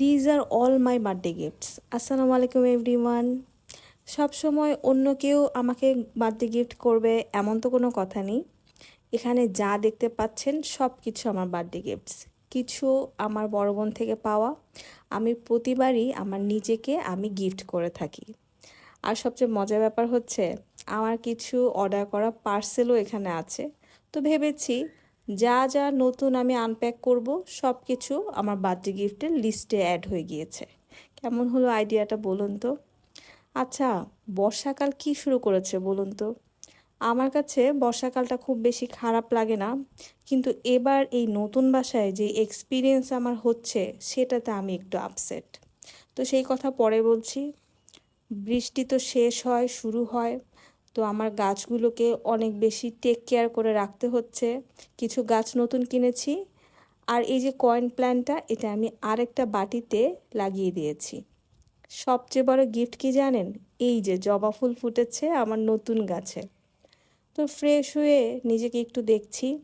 These are all my birthday gifts আসসালামু আলাইকুম everyone সবসময় অন্য কেউ আমাকে বার্থডে গিফট করবে এমন তো কোনো কথা নেই। এখানে যা দেখতে পাচ্ছেন সব কিছু আমার বার্থডে গিফটস কিছু আমার বড় বোন থেকে পাওয়া। আমি প্রতিবারই আমার নিজেকে আমি গিফট করে থাকি। আর সবচেয়ে মজার ব্যাপার হচ্ছে, আমার কিছু অর্ডার করা পার্সেলও এখানে আছে। তো ভেবেছি যা যা নতুন আমি আনপ্যাক করব সব কিছু আমার বার্থডে গিফটের লিস্টে অ্যাড হয়ে গিয়েছে। কেমন হলো আইডিয়াটা বলুন তো? আচ্ছা বর্ষাকাল কি শুরু করেছে বলুন তো? আমার কাছে বর্ষাকালটা খুব বেশি খারাপ লাগে না, কিন্তু এবার এই নতুন বাসায় যে এক্সপিরিয়েন্স আমার হচ্ছে, সেটাতে আমি একটু আপসেট তো সেই কথা পরে বলছি। বৃষ্টি তো শেষ হয়, শুরু হয়। তো আমার গাছগুলোকে অনেক বেশি টেক কেয়ার করে রাখতে হচ্ছে। কিছু গাছ নতুন কিনেছি। আর এই যে কয়েন প্ল্যান্টটা এটা আমি আরেকটা বাটিতে লাগিয়ে দিয়েছি। সবচেয়ে বড় গিফট কি জানেন? এই যে জবা ফুল ফুটেছে আমার নতুন গাছে। তো ফ্রেশ হয়ে নিজেকে একটু দেখছি।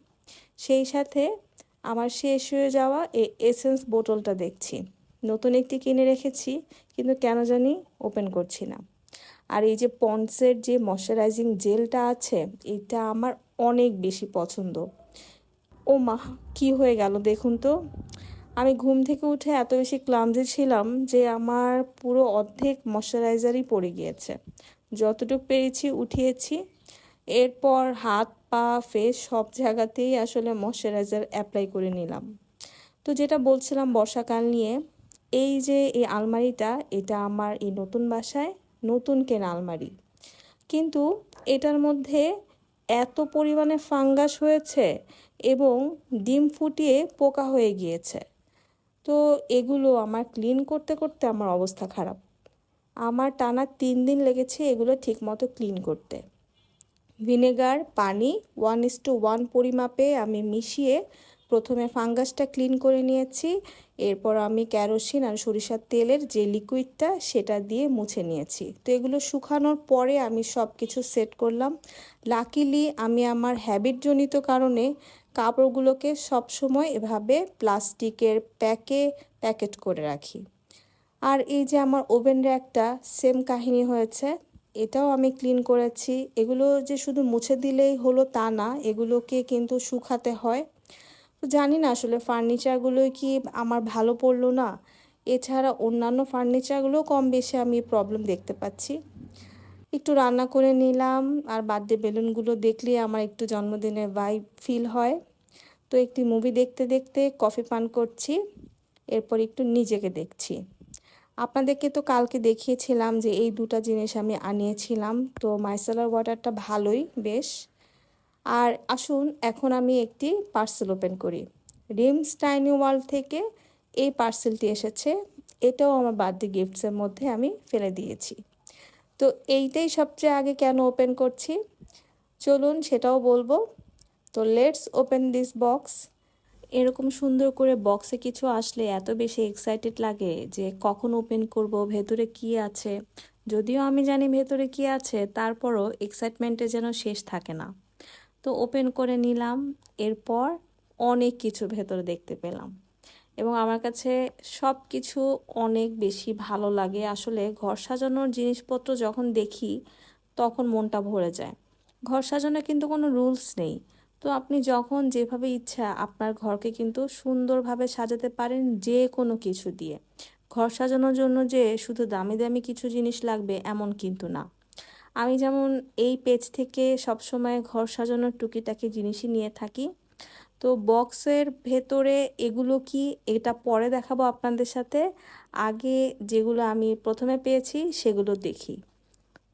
সেই সাথে আমার শেষ হয়ে যাওয়া এই এসেন্স বোতলটা দেখছি। নতুন একটি কিনে রেখেছি, কিন্তু কেন জানি ওপেন করছি না। আর এই যে পন্সের যে ময়শ্চারাইজিং জেলটা আছে, এটা আমার অনেক বেশি পছন্দ। ও মা, কি হয়ে গেল দেখুন তো। আমি ঘুম থেকে উঠে এত বেশি ক্লামজি ছিলাম যে আমার পুরো অর্ধেক ময়শ্চারাইজারই পড়ে গিয়েছে। যতটুকু পেরেছি উঠিয়েছি। এরপর হাত, পা, ফেস সব জায়গাতেই আসলে ময়শ্চারাইজার অ্যাপ্লাই করে নিলাম। তো যেটা বলছিলাম বর্ষাকাল নিয়ে, এই যে এই আলমারিটা, এটা আমার এই নতুন বাসায়। নতুন কেনা আলমারি। কিন্তু এটার মধ্যে এত পরিমাণে ফাঙ্গাস হয়েছে এবং ডিম ফুটিয়ে পোকা হয়ে গিয়েছে। তো এগুলো আমার ক্লিন করতে করতে আমার অবস্থা খারাপ। আমার টানা তিন দিন লেগেছে এগুলো ঠিকমতো ক্লিন করতে। ভিনেগার, পানি ওয়ান ইস টু ওয়ান পরিমাপে আমি মিশিয়ে প্রথমে ফাঙ্গাসটা ক্লিন করে নিয়েছি। এরপর আমি ক্যারোসিন আর সরিষার তেলের যে লিকুইডটা, সেটা দিয়ে মুছে নিয়েছি। তো এগুলো শুকানোর পরে আমি সব কিছু সেট করলাম। লাকিলি আমি আমার হ্যাবিটজনিত কারণে কাপড়গুলোকে সবসময় এভাবে প্লাস্টিকের প্যাকে প্যাকেট করে রাখি। আর এই যে আমার ওভেন র্যাকটা, সেম কাহিনী হয়েছে। এটাও আমি ক্লিন করেছি। এগুলো যে শুধু মুছে দিলেই হলো তা না, এগুলোকে কিন্তু শুকাতে হয়। তো জানি না আসলে ফার্নিচারগুলোই কি আমার ভালো পড়ল না। এছাড়া অন্যান্য ফার্নিচারগুলো কম বেশি আমি প্রবলেম দেখতে পাচ্ছি। একটু রান্না করে নিলাম, আর বার্থডে বেলুনগুলো দেখলে আমার একটু জন্মদিনের ভাইব ফিল হয়। তো একটি মুভি দেখতে দেখতে কফি পান করছি, এরপর একটু নিজেকে দেখছি। আপনাদেরকে তো কালকে দেখিয়েছিলাম যে এই দুটা জিনিস আমি আনিয়েছিলাম, তো মাইসেলার ওয়াটারটা ভালোই, বেশ। আর আসুন, এখন আমি একটি পার্সেল ওপেন করি। রিমস টাইনি ওয়ার্ল্ড থেকে এই পার্সেলটি এসেছে। এটাও আমার বার্থডে গিফটসের মধ্যে আমি ফেলে দিয়েছি। তো এইটাই সবচেয়ে আগে কেন ওপেন করছি? চলুন সেটাও বলব। তো লেটস ওপেন দিস বক্স এরকম সুন্দর করে বক্সে কিছু আসলে এত বেশি এক্সাইটেড লাগে যে কখন ওপেন করব, ভেতরে কি আছে? যদিও আমি জানি ভেতরে কি আছে, তারপরও এক্সাইটমেন্টে যেন শেষ থাকে না। তো ওপেন করে নিলাম। এরপর অনেক কিছু ভেতরে দেখতে পেলাম। এবং আমার কাছে সব কিছু অনেক বেশি ভালো লাগে। আসলে ঘর সাজানোর জিনিসপত্র যখন দেখি, তখন মনটা ভরে যায়। ঘর সাজানো কিন্তু কোনো রুলস নেই। তো আপনি যখন যেভাবে ইচ্ছা আপনার ঘরকে কিন্তু সুন্দরভাবে সাজাতে পারেন যে কোনো কিছু দিয়ে। ঘর সাজানোর জন্য যে শুধু দামি দামি কিছু জিনিস লাগবে এমন কিন্তু না। আমি যেমন এই পেজ থেকে সবসময় ঘর সাজানোর টুকিটাকি জিনিসই নিয়ে থাকি। তো বক্সের ভেতরে এগুলো কি? এটা পরে দেখাবো আপনাদের সাথে। আগে যেগুলো আমি প্রথমে পেয়েছি, সেগুলো দেখি।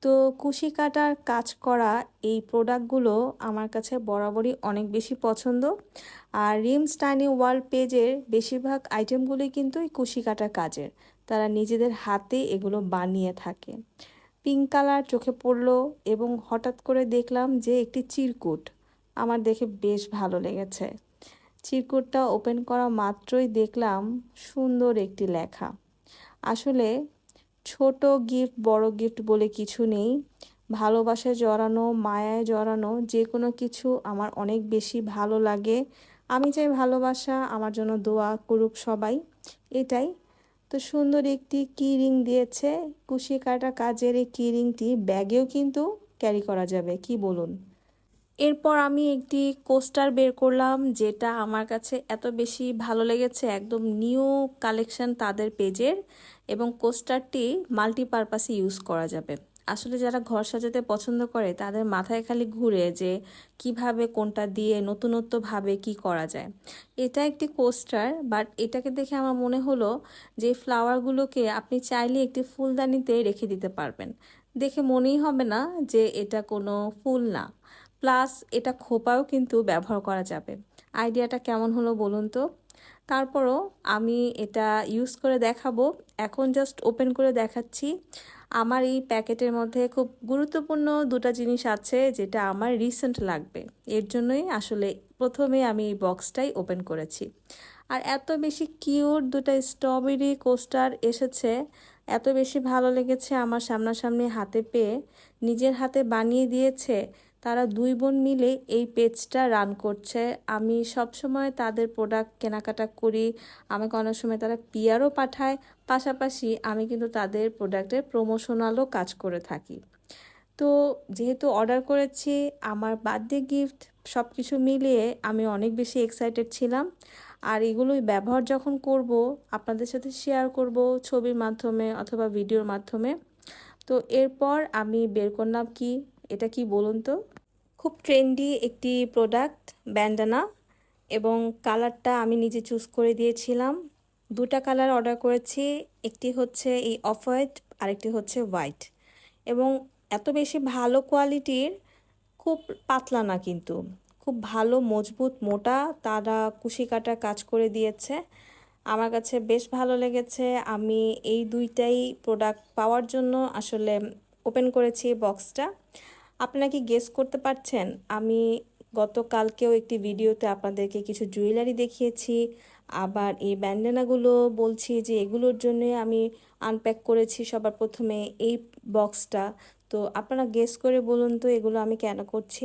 তো কুশি কাটার কাজ করা এই প্রোডাক্টগুলো আমার কাছে বরাবরই অনেক বেশি পছন্দ। আর রিমস টাইনি ওয়ার্ল্ড পেজের বেশিরভাগ আইটেমগুলোই কিন্তু এই কুশি কাটার কাজের। তারা নিজেদের হাতে এগুলো বানিয়ে থাকে। পিঙ্ক কালার চোখে পড়ল এবং হঠাৎ করে দেখলাম যে একটি চিরকুট। আমার দেখে বেশ ভালো লেগেছে। চিরকুটটা ওপেন করা মাত্রই দেখলাম সুন্দর একটি লেখা। আসলে ছোট গিফট বড় গিফট বলে কিছু নেই। ভালোবাসায় জড়ানো, মায়ায় জড়ানো যে কোনো কিছু আমার অনেক বেশি ভালো লাগে। আমি চাই ভালোবাসা, আমার জন্য দোয়া করুক সবাই। এটাই তো সুন্দর একটি কি রিং দিয়েছে। কুশি কাটা কাজের এই কি রিংটি ব্যাগেও কিন্তু ক্যারি করা যাবে। কি বলুন? এরপর আমি একটি কোস্টার বের করলাম, যেটা আমার কাছে এত বেশি ভালো লেগেছে, একদম নিউ কালেকশন তাদের পেজের এবং কোস্টারটি মাল্টিপারপাসে ইউজ করা যাবে। আসলে যারা ঘর সাজাতে পছন্দ করে, তাদের মাথায় খালি ঘুরে যে কীভাবে কোনটা দিয়ে নতুনত্বভাবে কি করা যায়। এটা একটি কোস্টার বাট এটাকে দেখে আমার মনে হলো যে ফ্লাওয়ারগুলোকে আপনি চাইলে একটি ফুলদানিতে রেখে দিতে পারবেন। দেখে মনেই হবে না যে এটা কোনো ফুল না। প্লাস এটা খোপাও কিন্তু ব্যবহার করা যাবে। আইডিয়াটা কেমন হলো বলুন তো? তারপরও আমি এটা ইউজ করে দেখাবো। এখন জাস্ট ওপেন করে দেখাচ্ছি। আমার এই প্যাকেটের মধ্যে খুব গুরুত্বপূর্ণ দুটা জিনিস আছে যেটা আমার রিসেন্ট লাগবে। এর জন্যই আসলে প্রথমে আমি এই বক্সটাই ওপেন করেছি। আর এত বেশি কিউর দুটো স্ট্রবেরি কোস্টার এসেছে, এত বেশি ভালো লেগেছে আমার সামনাসামনি হাতে পেয়ে। নিজের হাতে বানিয়ে দিয়েছে তারা দুই বোন মিলে এই পেজটা রান করছে। আমি সব সময় তাদের প্রোডাক্ট কেনাকাটা করি, আমাকে অনেক সময় তারা পিয়ারও পাঠায়, পাশাপাশি আমি কিন্তু তাদের প্রোডাক্টের প্রমোশনালও কাজ করে থাকি। তো যেহেতু অর্ডার করেছি, আমার বার্থডে গিফট সব কিছু মিলিয়ে আমি অনেক বেশি এক্সাইটেড ছিলাম। আর এগুলোই ব্যবহার যখন করব, আপনাদের সাথে শেয়ার করব ছবির মাধ্যমে অথবা ভিডিওর মাধ্যমে। তো এরপর আমি বের করলাম কি? এটা কি বলুন তো? খুব ট্রেন্ডি একটি প্রোডাক্ট, ব্যান্ডানা, এবং কালারটা আমি নিজে চুজ করে দিয়েছিলাম। দুটা কালার অর্ডার করেছি, একটি হচ্ছে এই অফ হোয়াইট, আরেকটি হচ্ছে হোয়াইট। এবং এত বেশি ভালো কোয়ালিটির, খুব পাতলা না কিন্তু, খুব ভালো, মজবুত, মোটা, তারা কুশি কাটা কাজ করে দিয়েছে। আমার কাছে বেশ ভালো লেগেছে। আমি এই দুইটাই প্রোডাক্ট পাওয়ার জন্য আসলে ওপেন করেছি বক্সটা। আপনারা কি গেস করতে পারছেন? আমি গতকালকেও একটি ভিডিওতে আপনাদেরকে কিছু জুয়েলারি দেখিয়েছি, আবার এই ব্যান্ডেনাগুলো বলছি যে এগুলোর জন্য আমি আনপ্যাক করেছি সবার প্রথমে এই বক্সটা তো আপনারা গেস করে বলুন তো এগুলো আমি কেন করছি?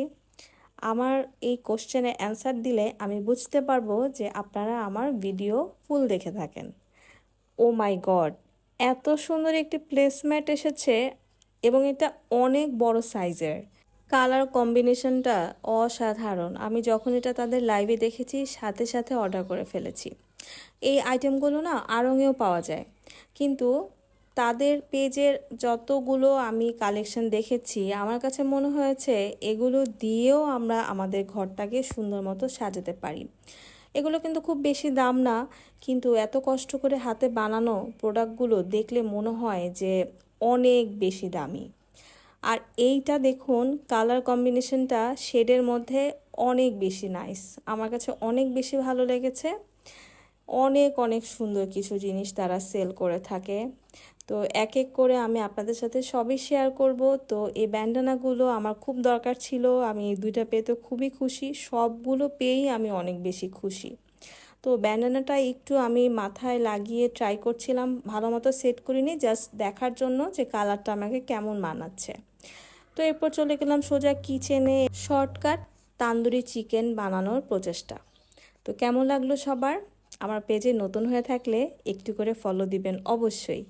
আমার এই কোশ্চেনে অ্যান্সার দিলে আমি বুঝতে পারব যে আপনারা আমার ভিডিও ফুল দেখে থাকেন। ও মাই গড এত সুন্দর একটি প্লেসম্যাট এসেছে। এবং এটা অনেক বড় সাইজের কালার কম্বিনেশনটা অসাধারণ। আমি যখন এটা তাদের লাইভে দেখেছি, সাথে সাথে অর্ডার করে ফেলেছি। এই আইটেমগুলো না আড়ঙেও পাওয়া যায়। কিন্তু তাদের পেজের যতগুলো আমি কালেকশন দেখেছি, আমার কাছে মনে হয়েছে এগুলো দিয়েও আমরা আমাদের ঘরটাকে সুন্দর মতো সাজাতে পারি। এগুলো কিন্তু খুব বেশি দাম না, কিন্তু এত কষ্ট করে হাতে বানানো প্রোডাক্টগুলো দেখলে মনে হয় যে অনেক বেশি দামি। আর এইটা দেখুন কালার কম্বিনেশনটা শেডের মধ্যে অনেক বেশি নাইস আমার কাছে অনেক বেশি ভালো লেগেছে। অনেক অনেক সুন্দর কিছু জিনিস তারা সেল করে থাকে। তো এক এক করে আমি আপনাদের সাথে সবই শেয়ার করব। তো এই ব্যান্ডানাগুলো আমার খুব দরকার ছিল। আমি এই দুইটা পেয়ে তো খুবই খুশি। সবগুলো পেয়েই আমি অনেক বেশি খুশি। তো ব্যানানাটা একটু আমি মাথায় লাগিয়ে ট্রাই করছিলাম, ভালো মতো সেট করিনি জাস্ট দেখার জন্য যে কালারটা আমাকে কেমন মানাচ্ছে তো এরপর চলে গেলাম সোজা কিচেনে শর্টকাট তান্দুরি চিকেন বানানোর প্রচেষ্টা। তো কেমন লাগল সবার? আমার পেজে নতুন হয়ে থাকলে একটু করে ফলো দিবেন অবশ্যই।